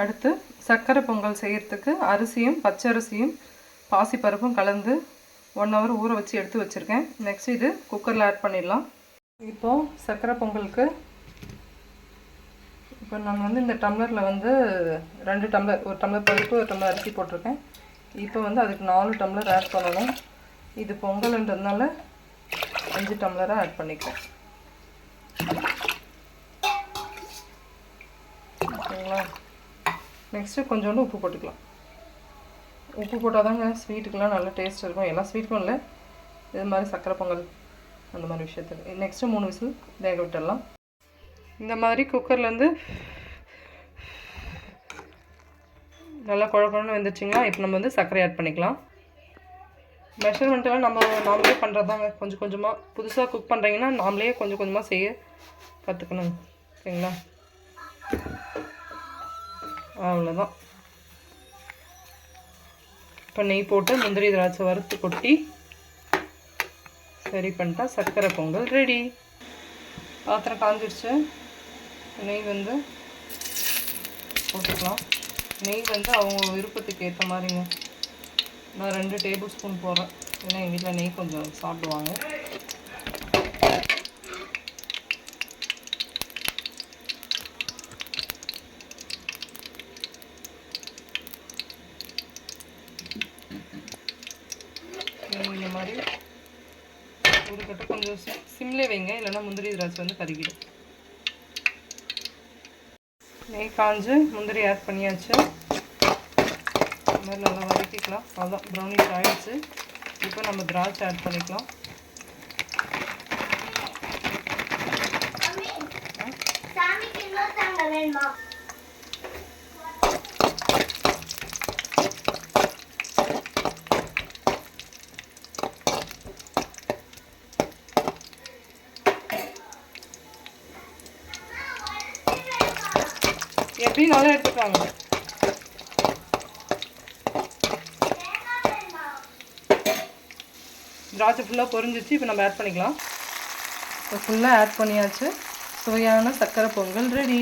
அடுத்து சர்க்கரை பொங்கல் செய்கிறதுக்கு அரிசியும் பச்சரிசியும் பாசிப்பருப்பும் கலந்து ஒன் ஹவர் ஊற வச்சு எடுத்து வச்சுருக்கேன். நெக்ஸ்ட் இது குக்கரில் ஆட் பண்ணிடலாம். இப்போது சர்க்கரை பொங்கலுக்கு இப்போ நான் வந்து இந்த டம்ளரில் வந்து ரெண்டு டம்ளர் ஒரு டம்ளர் பருப்பு ஒரு டம்ளர் அரிசி போட்டிருக்கேன். இப்போ வந்து அதுக்கு நாலு டம்ளர் ஆட் பண்ணணும். இது பொங்கல்ன்றதுனால அஞ்சு டம்ளராக ஆட் பண்ணிக்கிறேன் ஓகேங்களா? நெக்ஸ்ட்டு கொஞ்சோண்டு உப்பு போட்டுக்கலாம். உப்பு போட்டால் தாங்க ஸ்வீட்டுக்கெலாம் நல்ல டேஸ்ட் இருக்கும். எல்லா ஸ்வீட்டுக்கும் இல்லை. இது மாதிரி சக்கரை பொங்கல் அந்த மாதிரி விஷயத்துக்கு நெக்ஸ்ட்டு மூணு விசில் வேக விட்டுடலாம். இந்த மாதிரி குக்கர்லேருந்து நல்லா குழப்பம்னு வெந்துச்சுங்களா இப்போ நம்ம வந்து சர்க்கரை ஆட் பண்ணிக்கலாம். மெஷர்மெண்ட்டெல்லாம் நம்ம நாமளே பண்ணுறது தாங்க கொஞ்சம் கொஞ்சமாக புதுசாக குக் பண்ணுறீங்கன்னா நாமளே கொஞ்சம் கொஞ்சமாக செய்ய கற்றுக்கணும் ஓகேங்களா அவ்வளோதான் இப்போ நெய் போட்டு முந்திரி திராட்சை வறுத்து கொட்டி சரி பண்ணிட்டா சர்க்கரை பொங்கல் ரெடி பாத்திரம் காஞ்சிடுச்சு நெய் வந்து போட்டுக்கலாம். நெய் வந்து அவங்க விருப்பத்துக்கு ஏற்ற மாதிரிங்க. நான் ரெண்டு டேபிள் ஸ்பூன் போடுறேன். ஏன்னா எங்கள் வீட்டில் நெய் கொஞ்சம் சாப்பிடுவாங்க நெய் இந்த மாதிரி. ஒரு கட்டு கொஞ்சம் சிம் சிம்லே வைங்க இல்லைன்னா முந்திரி திராட்சை வந்து கருகிடும். நெய் காஞ்சு முந்திரி ஆட் பண்ணியாச்சு. இந்த மாதிரி நல்லா வதக்கிக்கலாம். அதுதான் ப்ரௌனிஷ் ஆகிடுச்சு இப்போ நம்ம திராட்சை ஆட் பண்ணிக்கலாம். வேணுமா? எப்படி நல்லா எடுத்துக்காங்க திராட்சை ஃபுல்லாக பொரிஞ்சிச்சு இப்போ நம்ம ஆட் பண்ணிக்கலாம். இப்போ ஃபுல்லாக ஆட் பண்ணியாச்சு. சுவையான சர்க்கரை பொங்கல் ரெடி